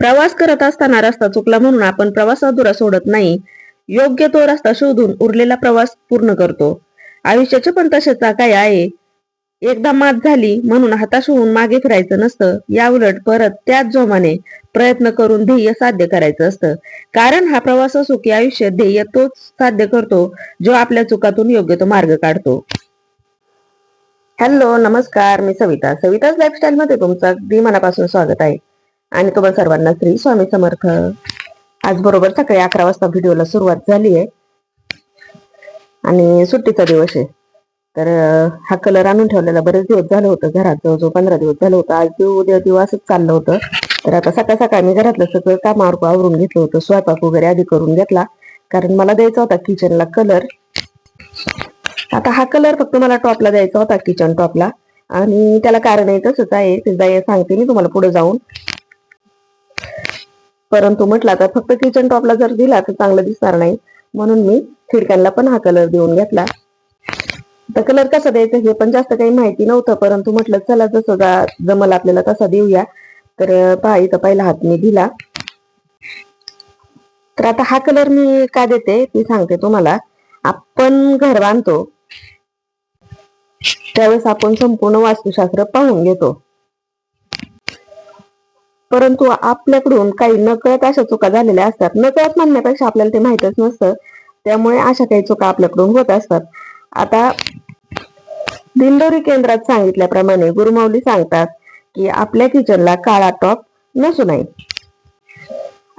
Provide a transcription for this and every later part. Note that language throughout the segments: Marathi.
प्रवास करत असताना रस्ता चुकला म्हणून आपण प्रवास अधुरा सोडत नाही. योग्य तो रस्ता शोधून उरलेला प्रवास पूर्ण करतो. आयुष्याचे पण तशाचा काय आहे. एकदा मात झाली म्हणून हताश होऊन मागे फिरायचं नसतं. या उलट परत त्याच जोमाने प्रयत्न करून ध्येय साध्य करायचं असतं. कारण हा प्रवास असो की आयुष्य ध्येय तोच साध्य करतो जो आपल्या चुकातून योग्य तो मार्ग काढतो. हॅलो नमस्कार मी सविता. सविताच लाईफस्टाईल मध्ये तुमचं अगदी मनापासून स्वागत आहे. आणि तुम्हाला सर्वांना श्री स्वामी समर्थ. आज बरोबर सकाळी अकरा वाजता व्हिडिओला सुरुवात झाली आहे. आणि सुट्टीचा दिवस आहे. तर हा कलर आणून ठेवलेला बरेच दिवस झालं होतं घरात. जवळजवळ पंधरा दिवस झालं होतं. आज देऊ उद्या देऊ असंच चाललं होतं. तर आता सकाळ सकाळ मी घरातलं सगळं कामावर आवरून घेतलं होतं. स्वयंपाक वगैरे आधी करून घेतला. कारण मला द्यायचा होता किचनला कलर आता हा कलर फक्त मला टॉपला द्यायचा होता किचन टॉपला आणि त्याला कारण आहे तसंच आहे. ते सांगते मी तुम्हाला पुढे जाऊन. परंतु म्हटलं आता फक्त किचन टॉपला जर दिला तर चांगलं दिसणार नाही. म्हणून मी खिडक्यांना पण हा कलर देऊन घेतला. तर कलर कसा द्यायचा हे पण जास्त काही माहिती नव्हतं परंतु म्हटलं चला जसं जमल आपल्याला तसा देऊया. तर पहा इथं पहिला हात मी दिला. तर आता हा कलर मी का देते ती सांगते तुम्हाला. आपण घर बांधतो त्यावेळेस आपण संपूर्ण वास्तुशास्त्र पाहून घेतो. परंतु आपल्याकडून काही नकळत अशा चुका झालेल्या असतात. नकळत म्हणण्यापेक्षा आपल्याला ते माहितच नसतं. त्यामुळे अशा काही चुका आपल्याकडून होत असतात. आता दिंडोरी केंद्रात सांगितल्याप्रमाणे गुरुमाऊली सांगतात की आपल्या किचनला काळा टॉप नसू नये.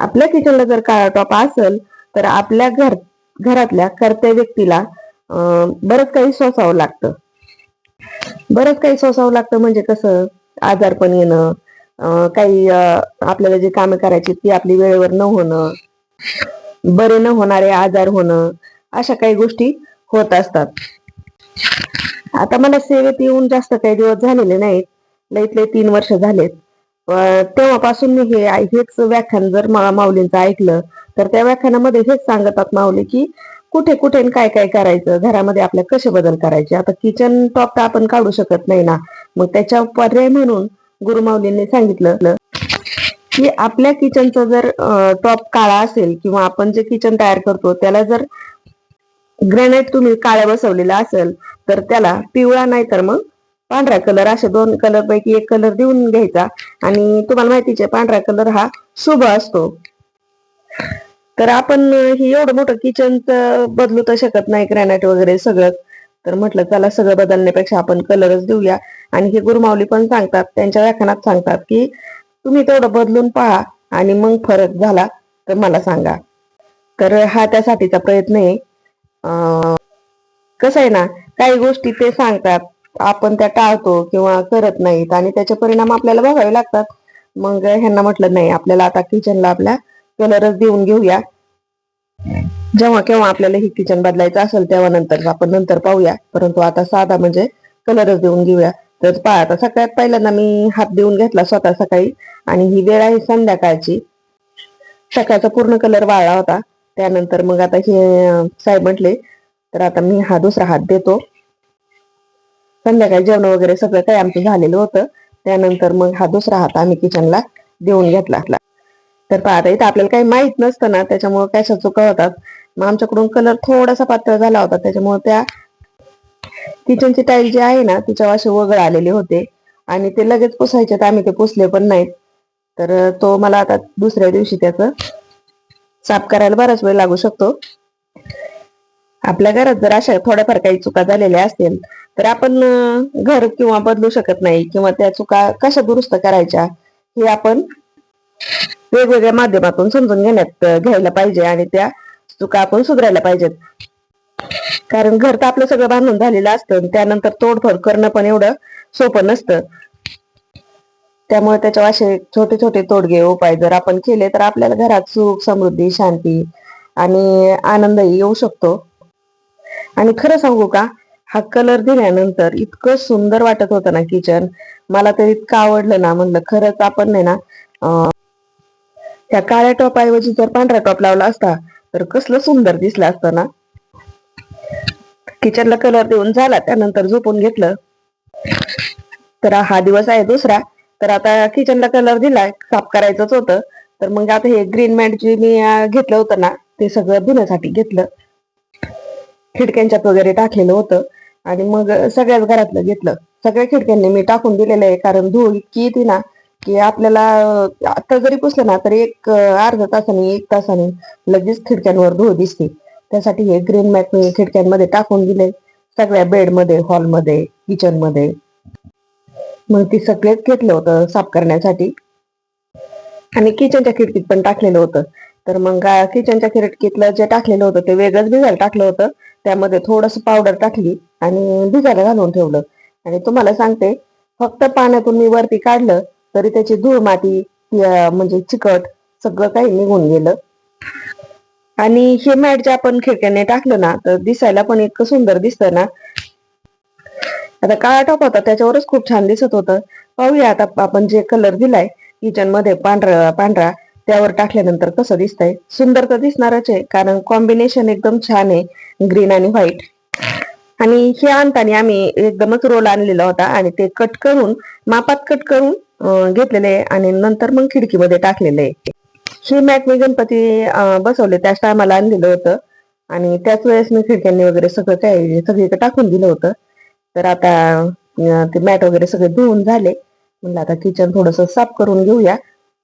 आपल्या किचनला जर काळा टॉप असेल तर आपल्या घर घरातल्या कर्त्या व्यक्तीला बरंच काही सोसावं लागतं. बरंच काही सोसावं लागतं म्हणजे कसं? आजारपण येणं काही आपल्याला जी कामे करायची ती आपली वेळेवर न होणं बरे न होणारे आजार होणं अशा काही गोष्टी होत असतात. आता मला सेवेत येऊन जास्त काही दिवस झालेले नाहीत. लईतले तीन वर्ष झालेत. तेव्हापासून मी हे हेच व्याख्यान जर माऊलींचं ऐकलं तर त्या व्याख्यानामध्ये हेच सांगतात माऊली की कुठे कुठे काय काय करायचं घरामध्ये आपल्या कसे बदल करायचे? आता किचन टॉप तर आपण काढू शकत नाही ना. मग त्याच्या पर्याय म्हणून गुरुमाऊलींनी सांगितलं. की आपल्या किचनचा जर टॉप काळा असेल किंवा आपण जे किचन तयार करतो त्याला जर ग्रॅनाइट तुम्ही काळ्या बसवलेला असेल तर त्याला पिवळा नाही तर मग पांढरा कलर असे दोन कलर पैकी एक कलर देऊन घ्यायचा. आणि तुम्हाला माहितीच आहे पांढरा कलर हा शुभ असतो. तर आपण हे एवढं मोठं किचनचं बदलू तर शकत नाही ग्रॅनाइट वगैरे सगळं. तर म्हटलं चला सगळं बदलण्यापेक्षा आपण कलरच देऊया. आणि हे गुरुमावली पण सांगतात त्यांच्या व्याख्यानात सांगतात की तुम्ही तेवढं बदलून पहा आणि मग फरक झाला तर मला सांगा. तर हा त्यासाठीचा प्रयत्न आहे. कसं आहे ना काही गोष्टी ते सांगतात आपण त्या टाळतो किंवा करत नाहीत आणि त्याचे परिणाम आपल्याला बघावे लागतात. मग ह्यांना म्हटलं नाही आपल्याला आता किचनला आपल्या कलरच देऊन घेऊया. जेव्हा केव्हा आपल्याला ही किचन बदलायचं असेल तेव्हा नंतर आपण नंतर पाहूया. परंतु आता साधा म्हणजे कलरच देऊन घेऊया. तर पहा आता सगळ्यात पहिल्यांदा मी हात देऊन घेतला स्वतः सकाळी. आणि ही वेळ आहे संध्याकाळची. सकाळचा पूर्ण कलर वाळला होता. त्यानंतर मग आता हे साहेब म्हटले तर आता मी हा दुसरा हात देतो. संध्याकाळी जेवण वगैरे सगळं काही आमचं झालेलं होतं. त्यानंतर मग हा दुसरा हात आम्ही किचनला देऊन घेतला. तर पाहता इथं आपल्याला काही माहीत नसतं ना त्याच्यामुळे कशा चुका होतात. मग आमच्याकडून कलर थोडासा पातळ झाला होता त्याच्यामुळे त्या किचनची टाईल जी आहे ना तिच्यावर असे वगळ आलेले होते. आणि ते लगेच पुसायचे तर आम्ही ते पुसले पण नाहीत. तर तो मला आता दुसऱ्या दिवशी त्याचं साफ करायला बराच वेळ लागू शकतो. आपल्या घरात जर अशा थोड्याफार काही चुका झालेल्या असतील तर आपण घर किंवा बदलू शकत नाही किंवा त्या चुका कशा दुरुस्त करायच्या हे आपण वेगवेगळ्या माध्यमातून समजून घेण्यात घ्यायला पाहिजे आणि त्या चुका आपण सुधारायला पाहिजेत. कारण घर तर आपलं सगळं बांधून झालेलं असतं आणि त्यानंतर तोडफोड करणं पण एवढं सोपं नसतं. त्यामुळे त्याच्यावर असे छोटे छोटे तोडगे उपाय जर आपण केले तर आपल्याला घरात सुख समृद्धी शांती आणि आनंदही येऊ शकतो. आणि खरं सांगू का हा कलर दिल्यानंतर इतकं सुंदर वाटत होतं ना किचन. मला तर इतकं आवडलं ना म्हणलं खरंच आपण नाही ना अं, त्या काळ्या टॉप ऐवजी जर पांढरा टॉप लावला असता तर कसलं सुंदर दिसलं असतं ना? किचनला कलर देऊन झाला त्यानंतर झोपून घेतलं. तर हा दिवस आहे दुसरा. तर आता किचनला कलर दिला साफ करायचंच होतं. तर मग आता हे ग्रीन मॅट जे मी घेतलं होतं ना ते सगळं धुण्यासाठी घेतलं. खिडक्यांच्यात वगैरे टाकलेलं होतं. आणि मग सगळ्याच घरातलं घेतलं. सगळ्या खिडक्यांनी मी टाकून दिलेलं आहे कारण धूळ इतकी येते ना की आपल्याला आता जरी पुसलं ना तरी एक अर्धा अर्ध्या तासाने एक तासाने लगेच खिडक्यांवर धूळ दिसते. त्यासाठी हे ग्रीन मॅट मी खिडक्यांमध्ये टाकून दिले. सगळ्या बेडमध्ये हॉलमध्ये किचनमध्ये मग ती सगळेच घेतलं होतं साफ करण्यासाठी. आणि किचनच्या खिडकीत पण टाकलेलं होतं. तर मग किचनच्या खिडकीतलं जे टाकलेलं होतं ते वेगळंच भिजायला टाकलं होतं. त्यामध्ये थोडस पावडर टाकली आणि भिजायला घालून ठेवलं. आणि तुम्हाला सांगते फक्त पाण्यातून मी वरती काढलं तरी त्याची धूळ माती म्हणजे चिकट सगळं काही निघून गेलं. आणि हे मॅट जे आपण खिडक्याने टाकलं ना तर दिसायला पण इतकं सुंदर दिसतं ना. आता काळा टॉप होता त्याच्यावरच खूप छान दिसत होतं. पाहूया आता आपण जे कलर दिलाय किचनमध्ये पांढरा पांढरा त्यावर टाकल्यानंतर कसं दिसतंय. सुंदर तर दिसणारच आहे कारण कॉम्बिनेशन एकदम छान आहे ग्रीन आणि व्हाईट आणि हे आणताना आम्ही एकदमच रोल आणलेला होता आणि ते कट करून मापात कट करून घेतलेले आहे आणि नंतर मग खिडकीमध्ये टाकलेले आहे. हे मॅट मी गणपती बसवले त्याच टायमाला आणलेलं होतं आणि त्याच वेळेस मी खिडक्यांनी वगैरे सगळं काय सगळीकडे टाकून दिलं होतं. तर आता ते मॅट वगैरे सगळे धुवून झाले. म्हणलं आता किचन थोडस साफ करून घेऊया.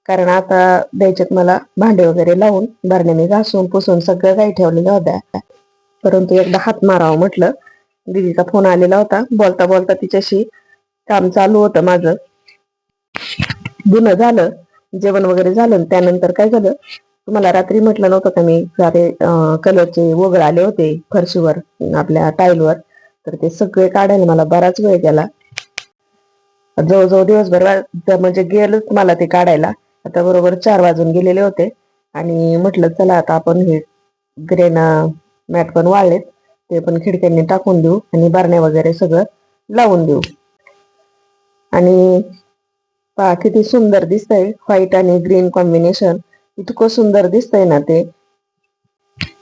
कारण आता द्यायच्यात मला भांडे वगैरे लावून बरण्याने घासून पुसून सगळं काही ठेवलेलं होत्या परंतु एकदा हात मारावं म्हटलं. दीदीचा फोन आलेला होता. बोलता बोलता तिच्याशी काम चालू होतं माझं. धुणं झालं जेवण वगैरे झालं त्यानंतर काय झालं तुम्हाला रात्री म्हटलं नव्हतं का मी सारे कलरचे वगळ आले होते फरशीवर आपल्या टाईलवर तर ते सगळे काढायला मला बराच वेळ गेला. जवळजवळ दिवसभर म्हणजे गेलच मला ते काढायला. आता बरोबर चार वाजून गेलेले होते. आणि म्हटलं चला आता आपण हे ग्रेन मॅट पण वाळलेत. ते पण खिडक्यांनी टाकून देऊ आणि बारण्या वगैरे सगळं लावून देऊ. आणि पहा किती सुंदर दिसतंय. व्हाईट आणि ग्रीन कॉम्बिनेशन इतकं सुंदर दिसतंय ना ते.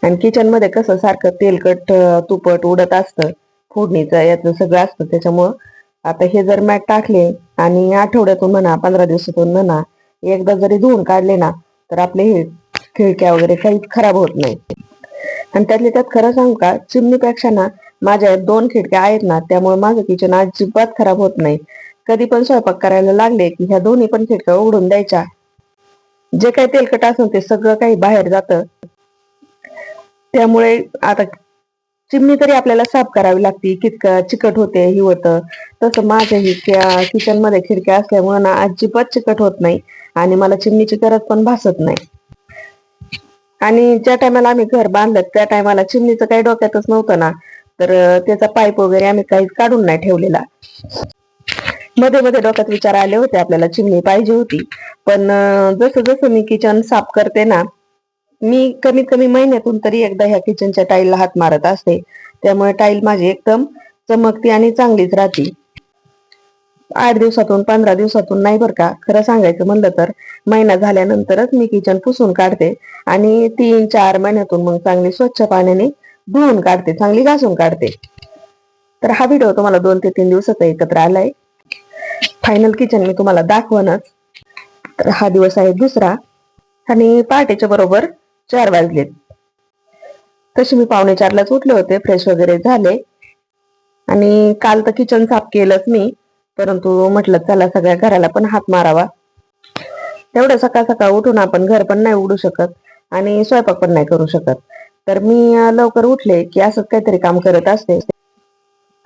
आणि किचनमध्ये कसं सारखं तेलकट तुपट उडत असतं. फोडणीचं यातलं सगळं असतं. त्याच्यामुळं आता हे जर मॅट टाकले आणि आठवड्यातून म्हणा पंधरा दिवसातून म्हणा एकदा जरी धुवून काढले ना तर आपले हे खिडक्या वगैरे काहीच खराब होत नाही. आणि त्यातल्या त्यात खरं सांगू का चिमणीपेक्षा ना माझ्या दोन खिडक्या आहेत ना त्यामुळे माझं किचन अजिबात खराब होत नाही. कधी पण स्वयंपाक करायला लागले की ह्या दोन्ही पण खिडक्या उघडून द्यायच्या. जे काही तेलकट असेल ते सगळं काही बाहेर जातं. त्यामुळे आता चिमणी तरी आपल्याला साफ करावी लागते कितक चिकट होते ही होतं. तसं माझ्याही किचनमध्ये किचनमध्ये खिडक्या असल्यामुळे ना अजिबात चिकट होत नाही आणि मला चिमणीची गरज पण भासत नाही. आणि ज्या टायमाला आम्ही घर बांधलं त्या टायमाला चिमणीचं काही डोक्यातच नव्हतं ना. तर त्याचा पाईप वगैरे आम्ही काहीच काढून नाही ठेवलेला. मध्ये मध्ये डोक्यात विचार आले होते आपल्याला चिमणी पाहिजे होती. पण जसं जसं मी किचन साफ करते ना मी कमीत कमी महिन्यातून तरी एकदा ह्या किचनच्या टाईलला हात मारत असते. त्यामुळे टाईल माझी एकदम चमकती आणि चांगलीच राहते. आठ दिवसातून पंधरा दिवसातून नाही बरं का? खरं सांगायचं म्हणलं तर महिना झाल्यानंतरच मी किचन पुसून काढते आणि तीन चार महिन्यातून मग चांगली स्वच्छ पाण्याने धुवून काढते चांगली घासून काढते. तर हा व्हिडिओ तुम्हाला दोन ते तीन दिवसाचा एकत्र आलाय. फायनल किचन मी तुम्हाला दाखवणच तर हा दिवस आहे दुसरा आणि पहाटेच्या बरोबर चार वाजलेत. तशी मी पावणे चारलाच उठले होते फ्रेश वगैरे झाले. आणि काल तर किचन साफ केलंच मी. परंतु म्हटलं चला सगळ्या घराला पण हात मारावा. तेवढं सकाळ सकाळ उठून आपण घर पण नाही उडू शकत आणि स्वयंपाक पण नाही करू शकत. तर मी लवकर उठले की असंच काहीतरी काम करत असते.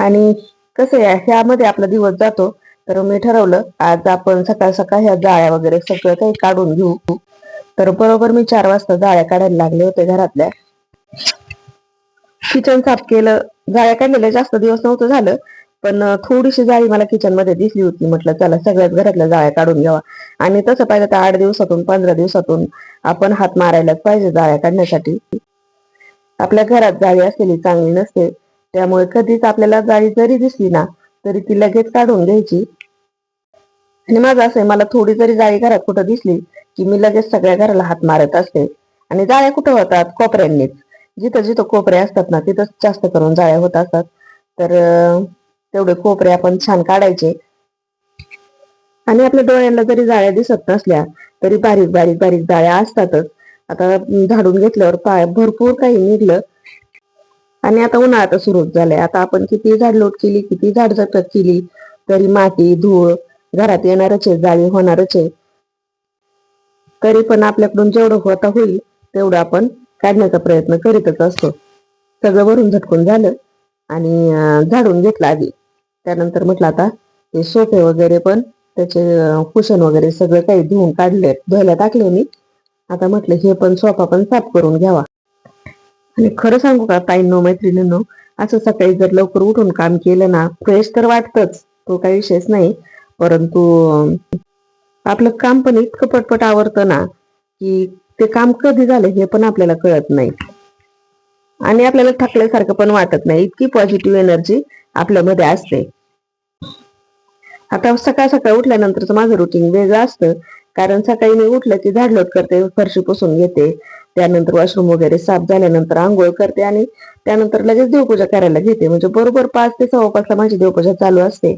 आणि कसं आहे ह्यामध्ये आपला दिवस जातो. तर मी ठरवलं आज आपण सकाळ सकाळ ह्या जाळ्या वगैरे सगळं काही काढून घेऊ. तर बरोबर मी चार वाजता जाळ्या काढायला लागले होते घरातल्या. किचन साफ केलं. जाळ्या काढलेल्या जास्त दिवस नव्हतं झालं. पण थोडीशी जाळी मला किचनमध्ये दिसली होती. म्हटलं चला सगळ्याच घरातल्या जाळ्या काढून घ्यावा. आणि तसं पाहिजे तर आठ दिवसातून पंधरा दिवसातून आपण हात मारायलाच पाहिजे जाळ्या काढण्यासाठी. आपल्या घरात जाळी असलेली चांगली नसते. त्यामुळे कधीच आपल्याला जाळी जरी दिसली ना तरी ती लगेच काढून घ्यायची. आणि माझं असं मला थोडी जरी जाळी घरात कुठं दिसली की मी लगेच सगळ्या घराला हात मारत असते. आणि जाळ्या कुठं होतात? कोपऱ्यांनीच. जिथं जिथं कोपरे असतात ना तिथं जास्त करून जाळ्या होत असतात. तर तेवढे कोपरे आपण छान काढायचे. आणि आपल्या डोळ्यांना जरी जाळ्या दिसत नसल्या तरी बारीक बारीक बारीक जाळ्या असतातच. आता झाडून घेतल्यावर पाय भरपूर काही निघलं. आणि आता उन्हाळा आता सुरू झालाय. आता आपण किती झाडलोट केली किती झाड झाडझटक केली तरी माती धूळ घरात येणारच आहे जाळी होणारच आहे. तरी पण आपल्याकडून जेवढं होता होईल तेवढं आपण काढण्याचा प्रयत्न करीतच असतो. सगळं वरून झटकून झालं. आणि झाडून घेतलं आधी. त्यानंतर म्हटलं आता ते सोफे वगैरे पण त्याचे कुशन वगैरे सगळं काही धुवून काढले धुवायला टाकले मी. आता म्हटलं हे पण सोफा पण साफ करून घ्यावा. आणि खरं सांगू का ताईंनो मैत्रिणींनो असं सकाळी जर लवकर उठून काम केलं ना फ्रेश तर वाटतच तो काही विषयच नाही. परंतु आपलं काम पण इतकं पटपट आवडतं ना की ते काम कधी झालं हे पण आपल्याला कळत नाही. आणि आपल्याला थकल्यासारखं पण वाटत नाही. इतकी पॉझिटिव्ह एनर्जी आपल्यामध्ये असते. आता सकाळ सकाळ उठल्यानंतरच माझं रुटीन वेगळं असतं. कारण सकाळी मी उठलं की झाडलोट करते फरशी पुसून घेते. त्यानंतर वॉशरूम वगैरे साफ झाल्यानंतर आंघोळ करते आणि त्यानंतर लगेच देवपूजा करायला घेते. म्हणजे बरोबर पाच ते सव्वा पाचला माझी देवपूजा चालू असते.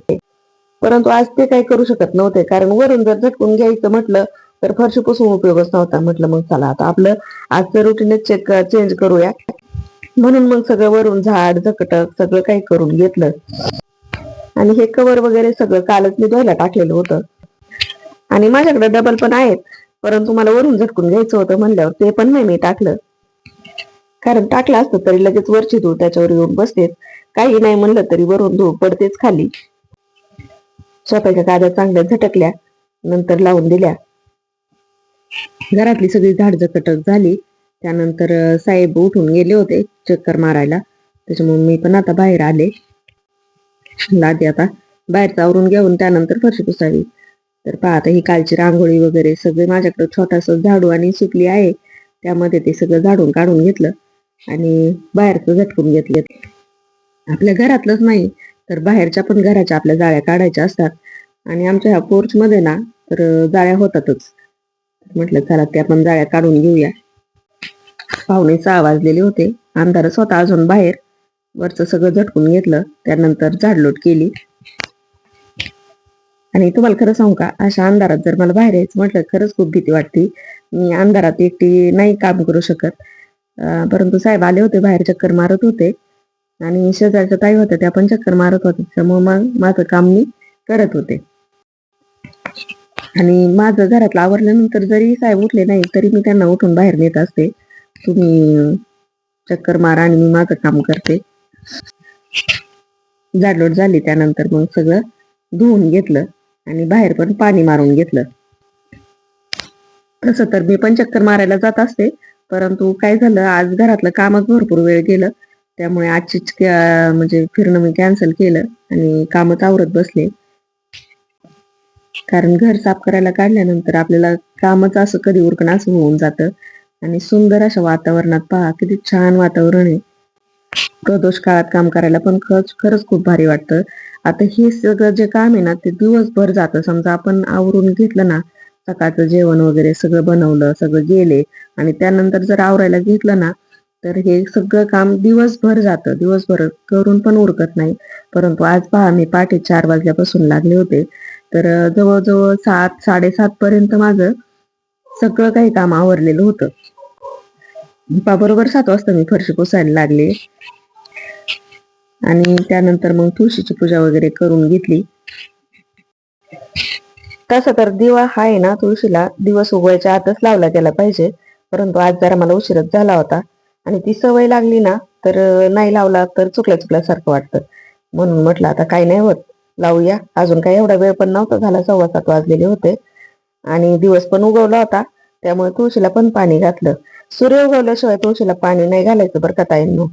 परंतु आज ते काही करू शकत नव्हते. कारण वरून जर झटकून घ्यायचं म्हटलं तर फरशी पुसून उपयोगच नव्हता. म्हटलं मग चला आता आपलं आजचं रुटीनच चेक चेंज करूया. म्हणून मग सगळं वरून झाड झकटक सगळं काही करून घेतलं. आणि हे कवर वगैरे सगळं कालच मी धुवायला टाकलेलं होतं. आणि माझ्याकडे डबल पण आहेत परंतु मला वरून झटकून घ्यायचं होतं म्हणल्यावर ते पण नाही मी टाकलं. कारण टाकलं असतं तरी लगेच वरची धूळ त्याच्यावर येऊन बसतेच काही नाही म्हणलं तरी वरून धूळ पडतेच खाली. स्वतःच्या काड्या चांगल्या झटकल्या नंतर लावून दिल्या. घरातली सगळी झाड झकटक झाली. त्यानंतर साहेब उठून गेले होते चक्कर मारायला. त्याच्यामुळे मी पण आता बाहेर आले. आधी आता बाहेरचं आवरून घेऊन त्यानंतर फरशी पुसावी. तर पहा आता ही कालची रांगोळी वगैरे सगळे माझ्याकडे छोटासा झाडू आणि सुकली आहे. त्यामध्ये ते सगळं झाडून काढून घेतलं आणि बाहेरचं झटकून घेतलं. आपल्या घरातलंच नाही तर बाहेरच्या पण घराच्या आपल्या जाळ्या काढायच्या असतात. आणि आमच्या ह्या पोर्च मध्ये ना तर जाळ्या होतातच. म्हटलं चला त्या पण जाळ्या काढून घेऊया. पाहुणे सहा वाजलेले होते. अंधारच होता अजून बाहेर. वरचं सगळं झटकून घेतलं. त्यानंतर झाडलोट केली. आणि तुम्हाला खरं सांगू का? अशा अंधारात जर मला बाहेर यायचं म्हटलं खरंच खूप भीती वाटते. मी अंधारात एकटी नाही काम करू शकत. परंतु साहेब आले होते बाहेर चक्कर मारत होते. आणि शेजारच्या ताई होत्या त्या पण चक्कर मारत होत्या. त्यामुळे मग माझं काम मी करत होते. आणि माझं घरातलं आवरल्यानंतर जरी साहेब उठले नाही तरी मी त्यांना उठून बाहेर नेत असते. तुम्ही चक्कर मारा आणि मी माझं काम करते. जाडलोट झाली त्यानंतर मग सगळं धुवून घेतलं आणि बाहेर पण पाणी मारून घेतलं. तसं तर मी पण चक्कर मारायला जात असते परंतु काय झालं आज घरातलं कामच भरपूर वेळ गेलं. त्यामुळे आजचीच म्हणजे फिरणं मी कॅन्सल केलं आणि कामच आवरत बसले. कारण घर साफ करायला काढल्यानंतर आपल्याला कामच असं कधी उरकणं असं होऊन जातं. आणि सुंदर अशा वातावरणात पहा किती छान वातावरण आहे. प्रदोष काळात काम करायला पण खरंच खरंच खूप भारी वाटतं. आता हे सगळं जे काम आहे ना ते दिवसभर जातं. समजा आपण आवरून घेतलं ना सकाळचं जेवण वगैरे सगळं बनवलं सगळं गेले आणि त्यानंतर जर आवरायला घेतलं ना तर हे सगळं काम दिवसभर जातं. दिवसभर करून पण उरकत नाही. परंतु आज पहा मी पहाटे चार वाजल्यापासून लागले होते. तर जवळजवळ सात साडेसात पर्यंत माझं सगळं काही काम आवरलेलं होतं. दीपाबरोबर सात वाजता मी फरशी पुसायला लागले. आणि त्यानंतर मग तुळशीची पूजा वगैरे करून घेतली. तसं तर दिवा हा आहे ना तुळशीला दिवस उगवायच्या आतच लावला गेला पाहिजे. परंतु आज जरा मला उशीरच झाला होता. आणि ती सवय लागली ना तर नाही लावला तर चुकल्या चुकल्यासारखं वाटतं. म्हणून म्हटलं आता काही नाही होत. लावूया. अजून काही एवढा वेळ पण नव्हता झाला. सव्वा सात वाजलेले होते. आणि दिवस पण उगवला होता त्यामुळे तुळशीला पण पाणी घातलं. सूर्य उगवल्याशिवाय तुळशीला पाणी नाही घालायचं बरं का ताईंनो.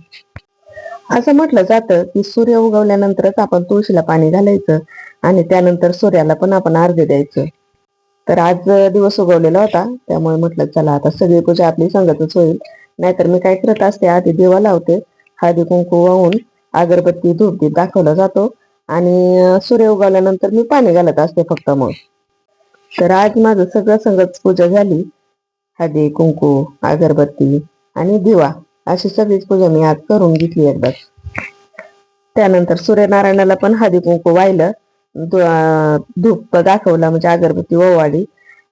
असं म्हटलं जातं की सूर्य उगवल्यानंतरच आपण तुळशीला पाणी घालायचं आणि त्यानंतर सूर्याला पण आपण अर्घ्य द्यायचं. तर आज दिवस उगवलेला होता त्यामुळे म्हटलं चला आता सगळी पूजा आपली संगतच होईल. नाहीतर मी काय करत असते आधी देवा लावते हळदी कुंकू वाहून अगरबत्ती धूपदीप दाखवला जातो आणि सूर्य उगवल्यानंतर मी पाणी घालत असते फक्त मग. तर आज माझं सगळं संगत पूजा झाली. हळदी कुंकू अगरबत्ती आणि दिवा अशी सगळीच पूजा मी आज करून घेतली एकदा. त्यानंतर सूर्यनारायणाला पण हळदी कुंकू वाहिलं. धूप दाखवला म्हणजे अगरबत्ती ओवाळी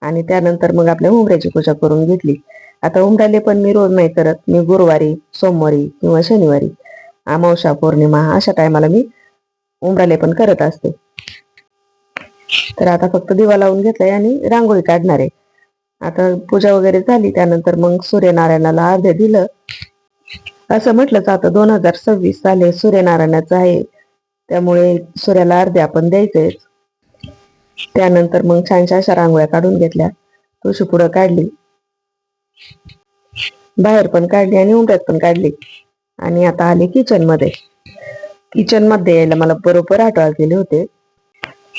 आणि त्यानंतर मग आपल्या उमऱ्याची पूजा करून घेतली. आता उमराले पण मी रोज नाही करत. मी गुरुवारी सोमवारी किंवा शनिवारी अमावशा पौर्णिमा अशा टायमाला मी उमराले पण करत असते. तर आता फक्त दिवा लावून घेतलाय आणि रांगोळी काढणार आहे. आता पूजा वगैरे झाली त्यानंतर मग सूर्यनारायणाला अर्धे दिलं. असं म्हटलंच आता दोन हजार सव्वीस साले सूर्यनारायणाचं आहे. त्यामुळे सूर्याला अर्धे आपण द्यायचे त्यानंतर मग छानशा अशा रांगोळ्या काढून घेतल्या. तुळशी पुढं काढली. बाहेर पण काढली आणि उमऱ्यात पण काढली. आणि आता आले किचनमध्ये किचनमध्ये यायला मला बरोबर आठ गेले होते.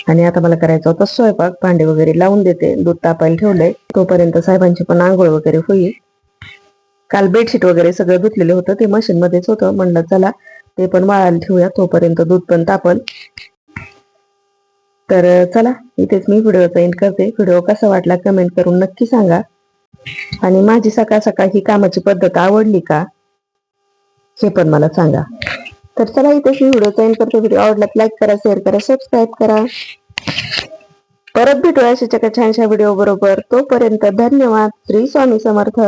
आणि आता मला करायचा होता स्वयंपाक. भांडे वगैरे लावून देते. दूध तापायला ठेवलंय. तोपर्यंत साहेबांची पण आंघोळ वगैरे होईल. काल बेडशीट वगैरे सगळं धुतलेलं होतं. ते मशीन मध्येच होतं. म्हणलं चला ते पण वाळायला ठेवूया. तोपर्यंत दूध पण तापल. तर चला इथेच मी व्हिडिओचा एंड करते. व्हिडिओ कसा वाटला कमेंट करून नक्की सांगा. आणि माझी सकाळ सकाळ ही कामाची पद्धत आवडली का हे पण मला सांगा. तर चला इथेच मी व्हिडिओचा एंड करते. व्हिडिओ आवडला लाईक करा शेअर करा सबस्क्राईब करा. परत भेटूया अशाच छानशा व्हिडिओ बरोबर. तोपर्यंत धन्यवाद. श्री स्वामी समर्थ.